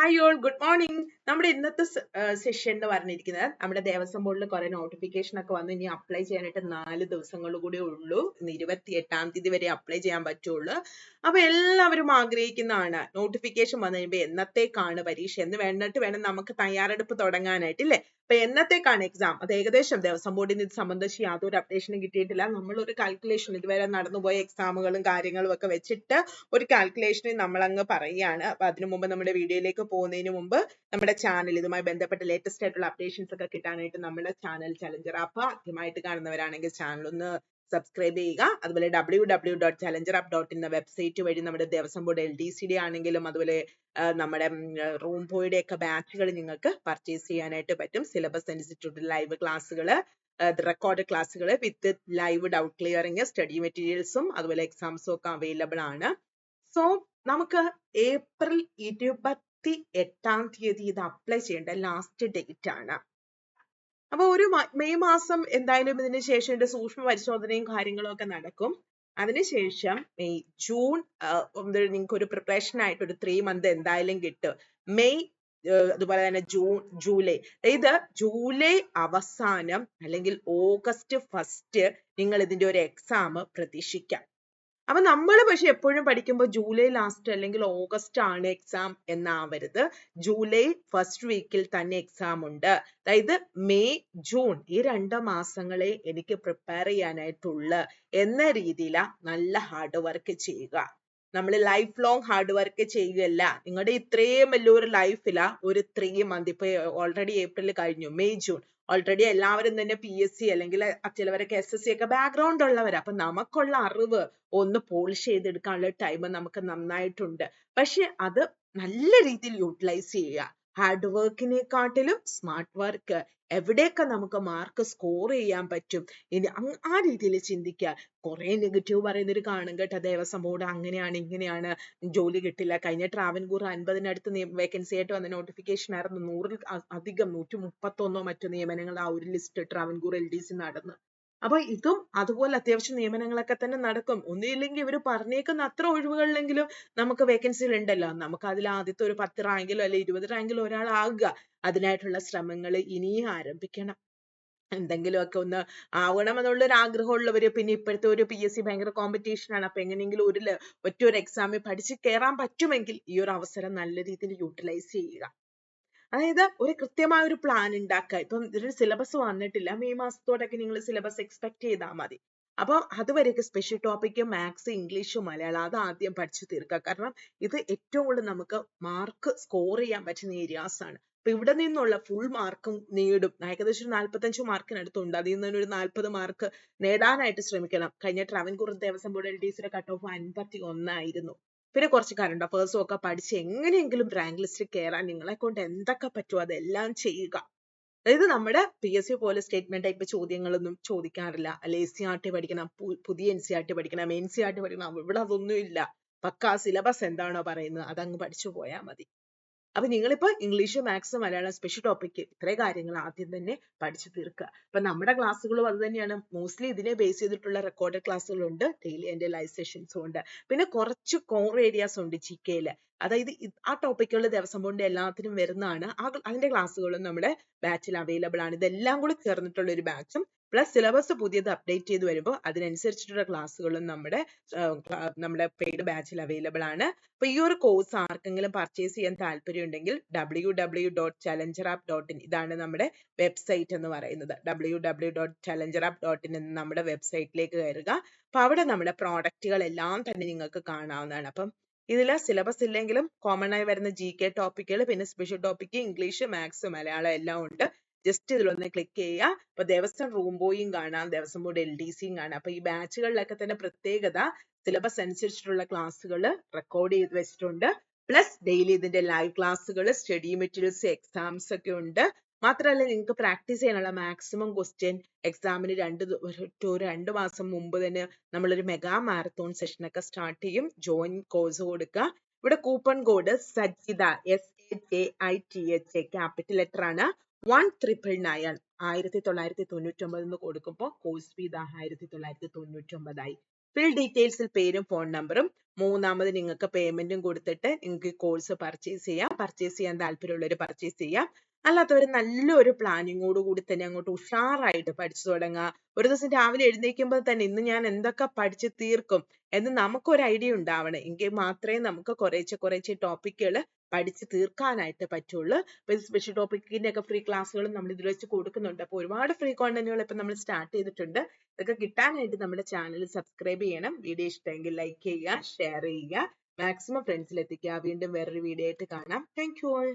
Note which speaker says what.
Speaker 1: Hi y'all. good morning. നമ്മുടെ ഇന്നത്തെ session എന്ന് പറഞ്ഞിരിക്കുന്നത് നമ്മുടെ ദേവസ്വം ബോർഡിൽ കുറെ നോട്ടിഫിക്കേഷൻ ഒക്കെ വന്നു. ഇനി അപ്ലൈ ചെയ്യാനായിട്ട് നാല് ദിവസങ്ങൾ കൂടി ഉള്ളൂ. ഇന്ന് ഇരുപത്തി എട്ടാം തീയതി വരെ അപ്ലൈ ചെയ്യാൻ പറ്റുള്ളൂ. അപ്പൊ എല്ലാവരും ആഗ്രഹിക്കുന്നതാണ്. നോട്ടിഫിക്കേഷൻ വന്നു കഴിയുമ്പോൾ എന്നത്തേക്കാണ് പരീക്ഷ? എന്ന് വേണ്ടിട്ട് വേണം നമുക്ക് തയ്യാറെടുപ്പ് തുടങ്ങാനായിട്ട് ഇല്ലേ? അപ്പൊ എന്നത്തേക്കാണ് എക്സാം അത് ഏകദേശം ദേവസ്വം ബോർഡിന് ഇത് സംബന്ധിച്ച് യാതൊരു അപ്ഡേഷനും കിട്ടിയിട്ടില്ല. നമ്മൾ ഒരു കാൽക്കുലേഷൻ ഇതുവരെ നടന്നുപോയ എക്സാമുകളും കാര്യങ്ങളും ഒക്കെ വെച്ചിട്ട് ഒരു കാൽക്കുലേഷൻ നമ്മൾ അങ്ങ് പറയുകയാണ്. അപ്പൊ അതിനു മുമ്പ് നമ്മുടെ വീഡിയോയിലേക്ക് പോകുന്നതിന് മുമ്പ് നമ്മുടെ ചാനൽ ഇതുമായി ബന്ധപ്പെട്ട ലേറ്റസ്റ്റ് ആയിട്ടുള്ള അപ്ഡേഷൻസ് ഒക്കെ കിട്ടാനായിട്ട് നമ്മുടെ ചാനൽ ചലഞ്ചർ ആപ്പ് ആദ്യമായിട്ട് കാണുന്നവരാണെങ്കിൽ ചാനൽ ഒന്ന് സബ്സ്ക്രൈബ് ചെയ്യുക. അതുപോലെ W W dot challenger app dot in website വഴി നമ്മുടെ Devaswom board L D C D ആണെങ്കിലും അതുപോലെ നമ്മുടെ റൂം ബോയുടെ ഒക്കെ ബാച്ചുകൾ നിങ്ങൾക്ക് പർച്ചേസ് ചെയ്യാനായിട്ട് പറ്റും. സിലബസ് ഇൻസ്റ്റിറ്റ്യൂട്ട് ലൈവ് ക്ലാസ്സുകൾ റെക്കോർഡ് ക്ലാസ്സുകൾ with live doubt clearing study മെറ്റീരിയൽസും അതുപോലെ എക്സാംസും ഒക്കെ അവൈലബിൾ ആണ്. സോ നമുക്ക് ഏപ്രിൽ ഇരുപത്തി എട്ടാം തീയതി ഇത് അപ്ലൈ ചെയ്യേണ്ട ലാസ്റ്റ് ഡേറ്റ് ആണ്. അപ്പൊ ഒരു മെയ് മാസം എന്തായാലും ഇതിന് ശേഷം ഇതിന്റെ സൂക്ഷ്മ പരിശോധനയും കാര്യങ്ങളും ഒക്കെ നടക്കും. അതിനുശേഷം മെയ് ജൂൺ നിങ്ങൾക്ക് ഒരു പ്രിപ്പറേഷൻ ആയിട്ട് ഒരു ത്രീ മന്ത് എന്തായാലും കിട്ടും. മെയ് അതുപോലെ തന്നെ ജൂൺ ജൂലൈ. ഇത് ജൂലൈ അവസാനം അല്ലെങ്കിൽ ഓഗസ്റ്റ് ഫസ്റ്റ് നിങ്ങൾ ഇതിന്റെ ഒരു എക്സാം പ്രതീക്ഷിക്കാം. അപ്പൊ നമ്മൾ പക്ഷെ എപ്പോഴും പഠിക്കുമ്പോൾ ജൂലൈ ലാസ്റ്റ് അല്ലെങ്കിൽ ഓഗസ്റ്റ് ആണ് എക്സാം എന്നാവരുത്. ജൂലൈ ഫസ്റ്റ് വീക്കിൽ തന്നെ എക്സാം ഉണ്ട്. അതായത് മെയ് ജൂൺ ഈ രണ്ട് മാസങ്ങളെ എനിക്ക് പ്രിപ്പയർ ചെയ്യാനായിട്ടുള്ള എന്ന രീതിയില നല്ല ഹാർഡ് വർക്ക് ചെയ്യുക. നമ്മൾ ലൈഫ് ലോങ് ഹാർഡ് വർക്ക് ചെയ്യുകയല്ല. നിങ്ങളുടെ ഇത്രയും വലിയൊരു ലൈഫില ഒരു ത്രീ മന്ത് ഇപ്പൊ ഓൾറെഡി ഏപ്രിൽ കഴിഞ്ഞു. May June. ഓൾറെഡി എല്ലാവരും തന്നെ പി എസ് സി അല്ലെങ്കിൽ ചിലവരൊക്കെ എസ് എസ് സി ഒക്കെ ബാക്ക്ഗ്രൗണ്ട് ഉള്ളവരാ. അപ്പൊ നമുക്കുള്ള അറിവ് ഒന്ന് പോളിഷ് ചെയ്തെടുക്കാനുള്ള ടൈം നമുക്ക് നന്നായിട്ടുണ്ട്. പക്ഷെ അത് നല്ല രീതിയിൽ യൂട്ടിലൈസ് ചെയ്യുക. ഹാർഡ് വർക്കിനെക്കാട്ടിലും സ്മാർട്ട് വർക്ക് എവിടെയൊക്കെ നമുക്ക് മാർക്ക് സ്കോർ ചെയ്യാൻ പറ്റും? ഇനി ആ രീതിയിൽ ചിന്തിക്കുക. കുറെ നെഗറ്റീവ് പറയുന്നവർ കാണും കേട്ടോ. ദേവസ്വം ബോർഡ് അങ്ങനെയാണ് ഇങ്ങനെയാണ്. ജോലി കിട്ടില്ല. കഴിഞ്ഞ ട്രാവൻകൂർ അൻപതിനടുത്ത് വേക്കൻസി ആയിട്ട് വന്ന നോട്ടിഫിക്കേഷൻ ആയിരുന്നു. നൂറിൽ അധികം നൂറ്റി മുപ്പത്തൊന്നോ മറ്റോ നിയമനങ്ങൾ ആ ഒരു list Travancore L D C നടന്നു. അപ്പൊ ഇതും അതുപോലെ അത്യാവശ്യം നിയമനങ്ങളൊക്കെ തന്നെ നടക്കും. ഒന്നുമില്ലെങ്കിൽ ഇവർ പറഞ്ഞേക്കുന്ന അത്ര ഒഴിവുകളിലെങ്കിലും നമുക്ക് വേക്കൻസികൾ ഉണ്ടല്ലോ. നമുക്ക് അതിൽ ആദ്യത്തെ ഒരു പത്ത് റാങ്കിലോ അല്ലെ ഇരുപത് റാങ്കിലോ ഒരാളാകുക അതിനായിട്ടുള്ള ശ്രമങ്ങൾ ഇനിയും ആരംഭിക്കണം. എന്തെങ്കിലുമൊക്കെ ഒന്ന് ആവണമെന്നുള്ള ഒരു ആഗ്രഹമുള്ളവർ പിന്നെ ഇപ്പോഴത്തെ ഒരു പി എസ് സി ഭയങ്കര കോമ്പറ്റീഷൻ ആണ്. അപ്പൊ എങ്ങനെയെങ്കിലും ഒരു ഒറ്റ ഒരു എക്സാമിൽ പഠിച്ച് കയറാൻ പറ്റുമെങ്കിൽ ഈ ഒരു അവസരം നല്ല രീതിയിൽ യൂട്ടിലൈസ് ചെയ്യുക. അതായത് ഒരു കൃത്യമായ ഒരു പ്ലാൻ ഉണ്ടാക്കുക ഇപ്പം ഇതിന് സിലബസ് വന്നിട്ടില്ല. മെയ് മാസത്തോടൊക്കെ നിങ്ങൾ സിലബസ് എക്സ്പെക്ട് ചെയ്താൽ മതി. അപ്പൊ അതുവരെയൊക്കെ special topic maths English Malayalam അത് ആദ്യം പഠിച്ചു തീർക്കുക കാരണം ഇത് ഏറ്റവും കൂടുതൽ നമുക്ക് മാർക്ക് സ്കോർ ചെയ്യാൻ പറ്റുന്ന ഏരിയാസ് ആണ്. അപ്പൊ ഇവിടെ നിന്നുള്ള ഫുൾ മാർക്കും നേടും. ഏകദേശം ഒരു നാല്പത്തഞ്ച് മാർക്കിനടുത്തുണ്ട് അതിൽ നിന്ന് ഒരു നാല്പത് മാർക്ക് നേടാനായിട്ട് ശ്രമിക്കണം. കഴിഞ്ഞ Travancore Devaswom board L D സിയുടെ കട്ട് ഓഫ് അൻപത്തി ഒന്നായിരുന്നു പിന്നെ കുറച്ച് കാലുണ്ട് അഫേഴ്സും ഒക്കെ പഠിച്ച് എങ്ങനെയെങ്കിലും റാങ്ക് ലിസ്റ്റിൽ കയറാൻ നിങ്ങളെ കൊണ്ട് എന്തൊക്കെ പറ്റുമോ അതെല്ലാം ചെയ്യുക. അതായത് നമ്മുടെ പി എസ് സി പോലെ സ്റ്റേറ്റ്മെന്റ് ടൈപ്പ് ചോദ്യങ്ങളൊന്നും ചോദിക്കാറില്ല. അല്ലെ എസ് സി ആർ ടി പഠിക്കണം പുതിയ എൻ സി ആർ ടി പഠിക്കണം എൻ സി ആർ ടി പഠിക്കണം. ഇവിടെ അതൊന്നും ഇല്ല പക്കാ സിലബസ് എന്താണോ പറയുന്നത് അതങ്ങ് പഠിച്ചു പോയാൽ മതി. അപ്പൊ നിങ്ങളിപ്പോ English maths Malayalam special topic ഇത്രയും കാര്യങ്ങൾ ആദ്യം തന്നെ പഠിച്ചു തീർക്കുക. അപ്പൊ നമ്മുടെ ക്ലാസ്സുകളും അത് തന്നെയാണ്. മോസ്റ്റ്ലി ഇതിനെ ബേസ് ചെയ്തിട്ടുള്ള റെക്കോർഡഡ് ക്ലാസ്സുകളുണ്ട് ഡെയിലി എന്റെ ലൈവ് സെഷൻസും ഉണ്ട്. പിന്നെ കുറച്ച് കോർ ഏരിയാസ് ഉണ്ട് ജി കെയിൽ അതായത് ആ ടോപ്പിക്കുകൾ ദിവസം കൊണ്ട് എല്ലാത്തിനും വരുന്നതാണ്. അതിന്റെ ക്ലാസ്സുകളും നമ്മുടെ ബാച്ചിൽ അവൈലബിൾ ആണ്. ഇതെല്ലാം കൂടി ചേർന്നിട്ടുള്ള ഒരു ബാച്ചും പ്ലസ് സിലബസ് പുതിയത് അപ്ഡേറ്റ് ചെയ്ത് വരുമ്പോൾ അതിനനുസരിച്ചിട്ടുള്ള ക്ലാസ്സുകളും നമ്മുടെ നമ്മുടെ പെയ്ഡ് ബാച്ചിൽ അവൈലബിൾ ആണ്. അപ്പൊ ഈ ഒരു കോഴ്സ് ആർക്കെങ്കിലും പർച്ചേസ് ചെയ്യാൻ താല്പര്യം ഉണ്ടെങ്കിൽ W W dot challenger app dot in ഇതാണ് നമ്മുടെ വെബ്സൈറ്റ് എന്ന് പറയുന്നത്. W W dot challenger app dot in എന്ന നമ്മുടെ വെബ്സൈറ്റിലേക്ക് കയറുക. അപ്പൊ അവിടെ നമ്മുടെ പ്രോഡക്റ്റുകൾ എല്ലാം തന്നെ നിങ്ങൾക്ക് കാണാവുന്നതാണ്. അപ്പം ഇതിൽ സിലബസ് ഇല്ലെങ്കിലും കോമൺ ആയി വരുന്ന ജി കെ ടോപ്പിക്കുകൾ പിന്നെ special topic English maths Malayalam എല്ലാം ഉണ്ട്. ജസ്റ്റ് ഇതിലൊന്ന് ക്ലിക്ക് ചെയ്യുക. അപ്പൊ ദേവസ്വം റൂം ബോയും കാണാം. ദേവസ്വം എൽ ഡി സിയും കാണാം. അപ്പൊ ഈ ബാച്ചുകളിലൊക്കെ തന്നെ പ്രത്യേകത സിലബസ് അനുസരിച്ചിട്ടുള്ള ക്ലാസ്സുകൾ റെക്കോർഡ് ചെയ്ത് വെച്ചിട്ടുണ്ട്. പ്ലസ് ഡെയിലി ഇതിന്റെ ലൈവ് ക്ലാസ്സുകൾ സ്റ്റഡി മെറ്റീരിയൽസ് എക്സാംസ് ഒക്കെ ഉണ്ട്. മാത്രമല്ല നിങ്ങൾക്ക് പ്രാക്ടീസ് ചെയ്യാനുള്ള മാക്സിമം ക്വസ്റ്റ്യൻ എക്സാമിന് രണ്ട് ഒരു രണ്ട് മാസം മുമ്പ് തന്നെ നമ്മളൊരു മെഗാ മാരത്തോൺ സെഷൻ ഒക്കെ സ്റ്റാർട്ട് ചെയ്യും. ജോയിൻ കോഴ്സ് കൊടുക്കുക. ഇവിടെ coupon code Sajitha S A J I T H A capital letter ആണ്. വൺ ട്രിപ്പിൾ നയൻ ആയിരത്തി തൊള്ളായിരത്തി തൊണ്ണൂറ്റി ഒമ്പത് എന്ന് കൊടുക്കുമ്പോൾ കോഴ്സ് ഫീ ആയിരത്തി തൊള്ളായിരത്തി തൊണ്ണൂറ്റി ഒമ്പതായി ഫിൽ ഡീറ്റെയിൽസിൽ പേരും ഫോൺ നമ്പറും മൂന്നാമത് നിങ്ങൾക്ക് പേയ്മെന്റും കൊടുത്തിട്ട് നിങ്ങൾക്ക് കോഴ്സ് പർച്ചേസ് ചെയ്യാം. പർച്ചേസ് ചെയ്യാൻ താല്പര്യമുള്ളവർ പർച്ചേസ് ചെയ്യാം. അല്ലാത്തവർ നല്ലൊരു പ്ലാനിങ്ങോട് കൂടി തന്നെ അങ്ങോട്ട് ഉഷാറായിട്ട് പഠിച്ചു തുടങ്ങുക ഒരു ദിവസം രാവിലെ എഴുന്നേൽക്കുമ്പോൾ തന്നെ ഇന്ന് ഞാൻ എന്തൊക്കെ പഠിച്ചു തീർക്കും എന്ന് നമുക്കൊരു ഐഡിയ ഉണ്ടാവണം. എങ്കിൽ മാത്രമേ നമുക്ക് കുറേശ്ശെ കുറേശ്ശെ ടോപ്പിക്കുകൾ പഠിച്ച് തീർക്കാനായിട്ട് പറ്റുള്ളൂ. അപ്പൊ ഇത് സ്പെഷ്യൽ ടോപ്പിക്കിന്റെ ഒക്കെ ഫ്രീ ക്ലാസ്സുകളും നമ്മൾ ഇതിൽ വെച്ച് കൊടുക്കുന്നുണ്ട്. അപ്പോൾ ഒരുപാട് ഫ്രീ കോണ്ടന്റുകൾ ഇപ്പൊ നമ്മൾ സ്റ്റാർട്ട് ചെയ്തിട്ടുണ്ട്. ഇതൊക്കെ കിട്ടാനായിട്ട് നമ്മുടെ ചാനൽ സബ്സ്ക്രൈബ് ചെയ്യണം. വീഡിയോ ഇഷ്ടമെങ്കിൽ ലൈക്ക് ചെയ്യുക ഷെയർ ചെയ്യുക. മാക്സിമം ഫ്രണ്ട്സിൽ എത്തിക്കുക. വീണ്ടും വേറൊരു വീഡിയോ ആയിട്ട് കാണാം. Thank you all